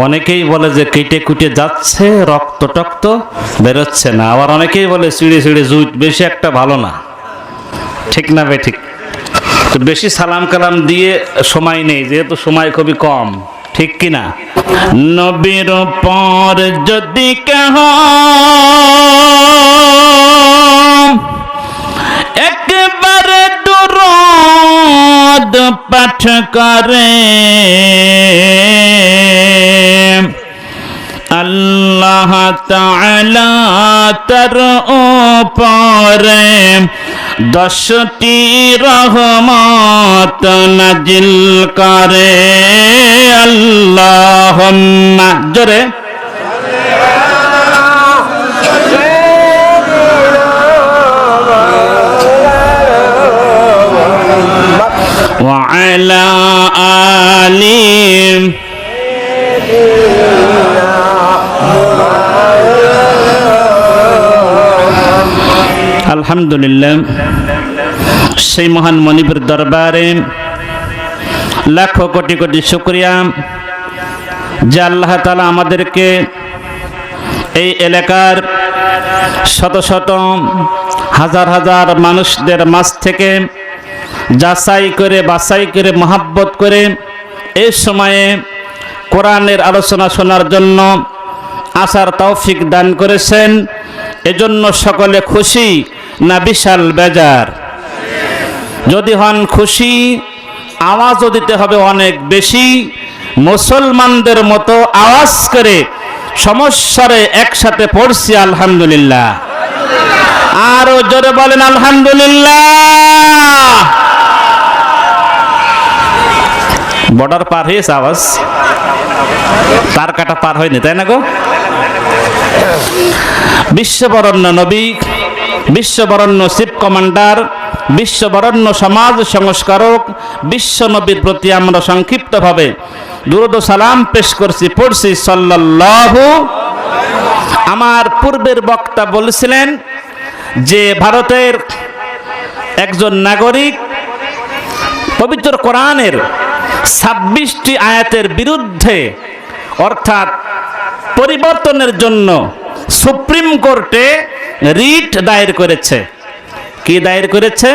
অনেকেই বলে যে কেটে কুটে যাচ্ছে, রক্ত টক্ত বেরোচ্ছে না। আবার অনেকেই বলে চিড়ে চিড়ে জুই বেশি একটা ভালো না। ঠিক না বে ঠিক? তো বেশি সালাম কালাম দিয়ে সময় নেই, যেহেতু সময় খুবই কম। ঠিক কি না? নবীর পর যদি কেহ দুরদ পাঠ করে। আল্লাহ তাআলা তার উপরে দশটি রহমত নাজিল করে। আল্লাহ জোরে। وعلى آله আলহামদুলিল্লাহ সেই মহান মনিবের দরবারে লাখো কোটি কোটি শুক্রিয়া যে আল্লাহ তালা আমাদেরকে এই এলাকার শত শত হাজার হাজার মানুষদের মাঝ থেকে যাচাই করে, বাছাই করে, মহাব্বত করে এই সময়ে কোরআনের আলোচনা শোনার জন্য আসার তৌফিক দান করেছেন। এজন্য সকলে খুশি না বিশাল বেজার? যদি হন খুশি, আওয়াজও দিতে হবে অনেক বেশি। মুসলমানদের মতো আওয়াজ করে সমস্যারে একসাথে পড়ছি, আলহামদুলিল্লাহ। আরও জোরে বলেন, আলহামদুলিল্লাহ। বর্ডার পার হয়েছে আওয়াজ। তার কাটা পার হয়নি, তাই না গো? বিশ্ববরণ্য নবী, বিশ্ববরণ্য শিব কমান্ডার, বিশ্ববরণ্য সমাজ সংস্কারক, বিশ্ব নবীর প্রতি আমরা সংক্ষিপ্তভাবে দুরদ সালাম পেশ করছি, পড়ছি সাল্লাল্লাহু আমার পূর্বের বক্তা বলেছিলেন যে ভারতের একজন নাগরিক পবিত্র কোরআনের ছাব্বিশটি আয়াতের বিরুদ্ধে, অর্থাৎ পরিবর্তনের জন্য সুপ্রিম কোর্টে রিট দায়ের করেছে। কি দায়ের করেছে?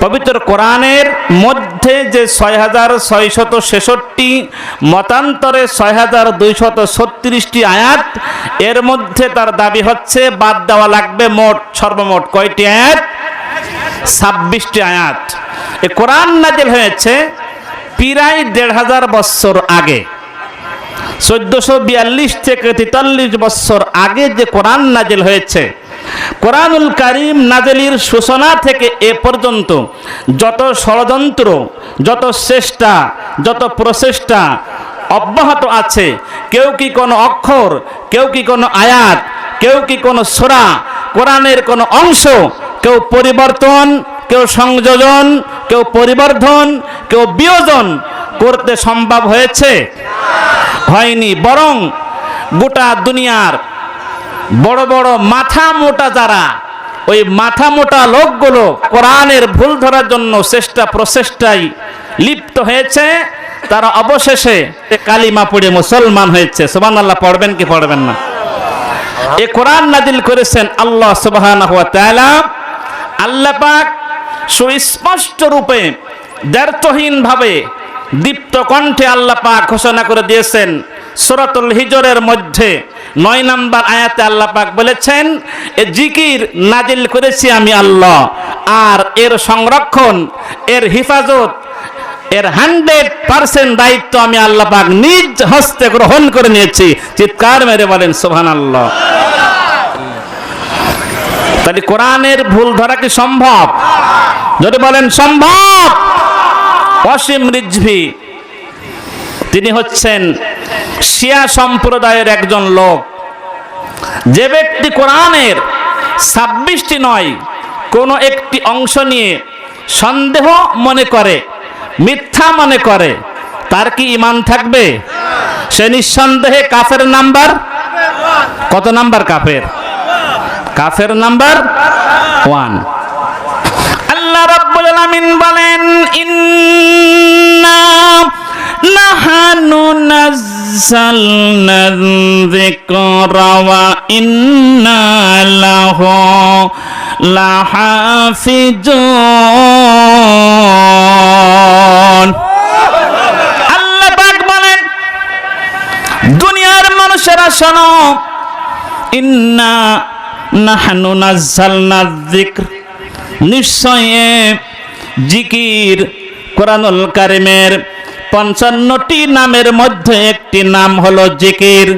পবিত্র কোরআনের মধ্যে যে ছয় হাজার ছয়শত ছেষট্টি, মতান্তরে ছয় হাজার দুইশত ছত্রিশটি আয়াত, এর মধ্যে তার দাবি হচ্ছে, বাদ দেওয়া লাগবে মোট, সর্বমোট কয়টি আয়াত? ছাব্বিশটি আয়াত। এ কোরআন নাজিল হয়েছে প্রায় দেড় হাজার বৎসর আগে, চোদ্দশো বিয়াল্লিশ থেকে তেতাল্লিশ বছর আগে যে কোরআন নাজিল হয়েছে, কোরআনুল কারিম নাজেলির সূচনা থেকে এ পর্যন্ত যত ষড়যন্ত্র, যত চেষ্টা, যত প্রচেষ্টা অব্যাহত আছে, কেউ কি কোনো অক্ষর, কেউ কি কোনো আয়াত, কেউ কি কোনো সোরা, কোরআনের কোনো অংশ, কেউ পরিবর্তন, কেউ সংযোজন কেউ পরিবর্ধন, কেউ বিয়োজন করতে সম্ভব হয়েছে? হয়নি, বরং গোটা দুনিয়ার বড় বড় মাথা মোটা যারা, ওই মাথা মোটা লোকগুলো কোরআনের ভুল ধরার জন্য চেষ্টা প্রচেষ্টায় লিপ্ত হয়েছে, তারা অবশেষে কালিমা পড়ে মুসলমান হয়েছে। সোমান আল্লাহ পড়বেন কি পড়বেন না? এ কোরআন নাজিল করেছেন আল্লাহ তাআলা। আল্লাহ পাক সুস্পষ্ট রূপে দ্ব্যর্থহীন ভাবে দীপ্ত কণ্ঠে আল্লাহ পাক ঘোষণা করে দিয়েছেন। সূরাতুল হিজরের মধ্যে নয় নাম্বার আয়াতে আল্লাহ পাক বলেছেন, এ জিকির নাজিল করেছি আমি আল্লাহ। আর এর সংরক্ষণ, এর হিফাজত, এর হান্ড্রেড পার্সেন্ট দায়িত্ব আমি আল্লাহ পাক নিজ হস্তে গ্রহণ করে নিয়েছি। চিৎকার মেরে বলেন সোহান আল্লাহ তাহলে কোরআনের ভুল ধরা কি সম্ভব? যদি বলেন সম্ভব! অসীম রিজভি, তিনি হচ্ছেন শিয়া সম্প্রদায়ের একজন লোক। যে ব্যক্তি কোরআনের ছাব্বিশটি নয়, কোনো একটি অংশ নিয়ে সন্দেহ মনে করে, মিথ্যা মনে করে, তার কি ইমান থাকবে? সে নিঃসন্দেহে কাফের নাম্বার? কত নাম্বার কাফের? কাফের নাম্বার ওয়ান। আল্লাহ রাব্বুল আলামিন বলেন, ইন্না নাহানু নাযালনা যিকরা ওয়া ইন্না লাহু লাহাফিজুন। আল্লাহ পাক বলেন, দুনিয়ার মানুষেরা শোনো, ইন্না নাহনু নাজ্জালনা যিকর। নিশ্চয়ে জিকির কোরআনুল কারিমের পঞ্চান্নটি নামের মধ্যে একটি নাম হলো জিকির।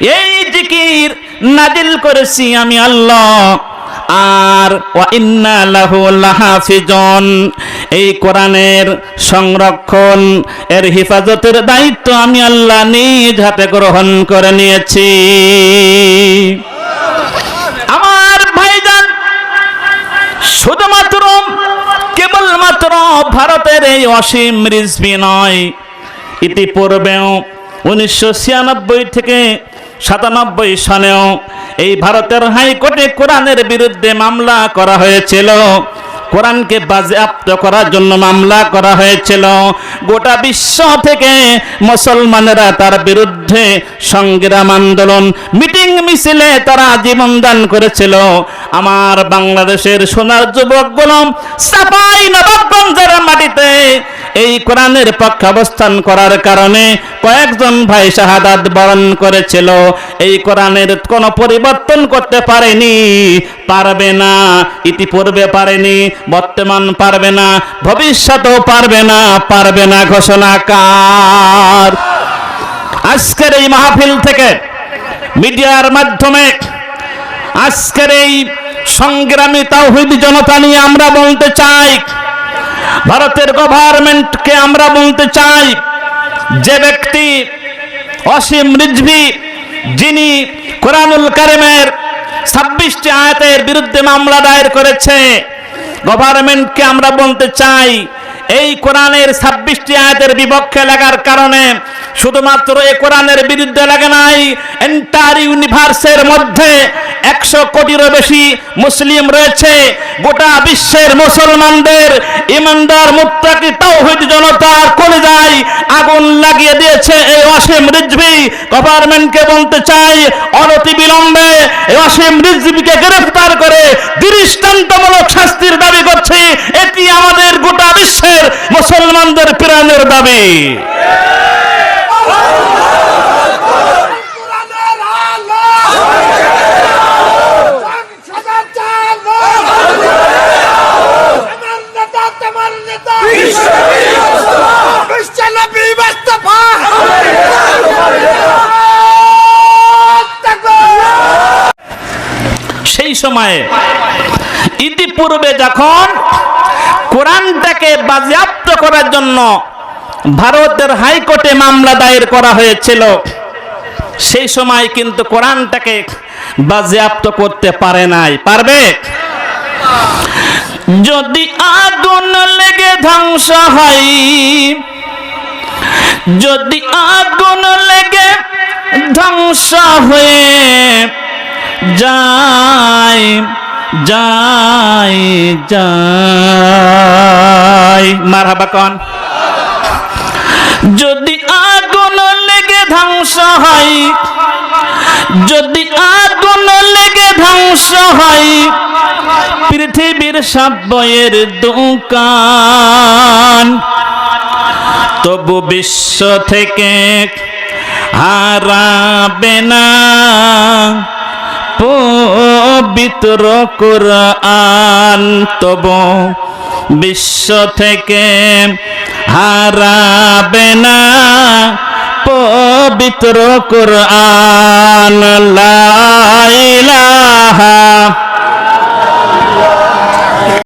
এই জিকির নাজিল করেছি আমি আল্লাহ। আর লাহাফিজন। এই কোরআনের সংরক্ষণ, এর হেফাজতের দায়িত্ব আমি আল্লাহ নিজ হাতে গ্রহণ করে নিয়েছি আমার ভাইজান শুধুমাত্র কেবলমাত্র ভারতের এই অসীম রিজবি নয়। ইতিপূর্বেও উনিশশো ছিয়ানব্বই থেকে সাতানব্বই সালেও এই ভারতের হাইকোর্টে কোরআনের বিরুদ্ধে মামলা করা হয়েছিল। কোরআনকে বাজেয়াপ্ত করার জন্য মামলা করা হয়েছিল। গোটা বিশ্ব থেকে মুসলমানেরা তার বিরুদ্ধে সংগ্রাম, আন্দোলন, মিটিং, মিছিলে তারা জীবন দান করেছিল। আমার বাংলাদেশের সোনার যুবক গোলম সাপাই নবাবগঞ্জের মাটিতে এই কোরআনের পক্ষে অবস্থান করার কারণে কয়েকজন ভাই শাহাদাত বরণ করেছিল। এই কোরআনের কোনো পরিবর্তন করতে পারেনি, পারবে না, ইতিপূর্বে পারেনি, বর্তমান পারবে না, ভবিষ্যতেও পারবে না পারবে না ঘোষণা কার? আজকের এই মাহফিল থেকে মিডিয়ার মাধ্যমে আজকের এই সংগ্রামী তাওহিদ জনতা নিয়ে আমরা বলতে চাই ভারতের গভর্নমেন্টকে আমরা বলতে চাই, যে ব্যক্তি অসীম রিজভি, যিনি কোরআনুল কারিমের ছাব্বিশটি আয়াতের বিরুদ্ধে মামলা দায়ের করেছে গভর্নমেন্টকে আমরা বলতে চাই এই কোরআনের ছাব্বিশটি আয়াতের বিপক্ষে লাগার কারণে শুধুমাত্র এই কোরআনের বিরুদ্ধে লাগে নাই এন্টার ইউনিভার্সের মধ্যে একশো কোটিরও বেশি মুসলিম রয়েছে। গোটা বিশ্বের মুসলমানদের ইমানদার, মুত্তাকি, তাওহিদ জনতার করে যায় আগুন লাগিয়ে দিয়েছে এই অসীম রিজভি। গভর্নমেন্টকে বলতে চাই অনতি বিলম্বে এই অসীম রিজভিকে গ্রেফতার করে দৃষ্টান্তমূলক শাস্তির দাবি করছি এটি আমাদের গোটা বিশ্বের মুসলমানদের প্রাণের দাবি। সেই সময়ে ইতিপূর্বে যখন কোরআনটাকে বাজেয়াপ্ত করার জন্য ভারতের হাইকোর্টে মামলা দায়ের করা হয়েছিল, সেই সময় কিন্তু কোরআনটাকে বাজেয়াপ্ত করতে পারে নাই। পারবে? যদি আগুন লেগে ধ্বংস হয়, যদি আগুন লেগে ধ্বংস হয়ে যাই যাই যাই মারহাবা কন। যদি আগুন লেগে ধ্বংস হয়, যদি আগুন লেগে ধ্বংস হয়, পৃথিবীর সব বইয়ের দোকান, তবু বিশ্ব থেকে হারাবে না। পবিত্র কোরআন তব বিশ্ব থেকে হারাবে না। পবিত্র কোরআন লাইলাহা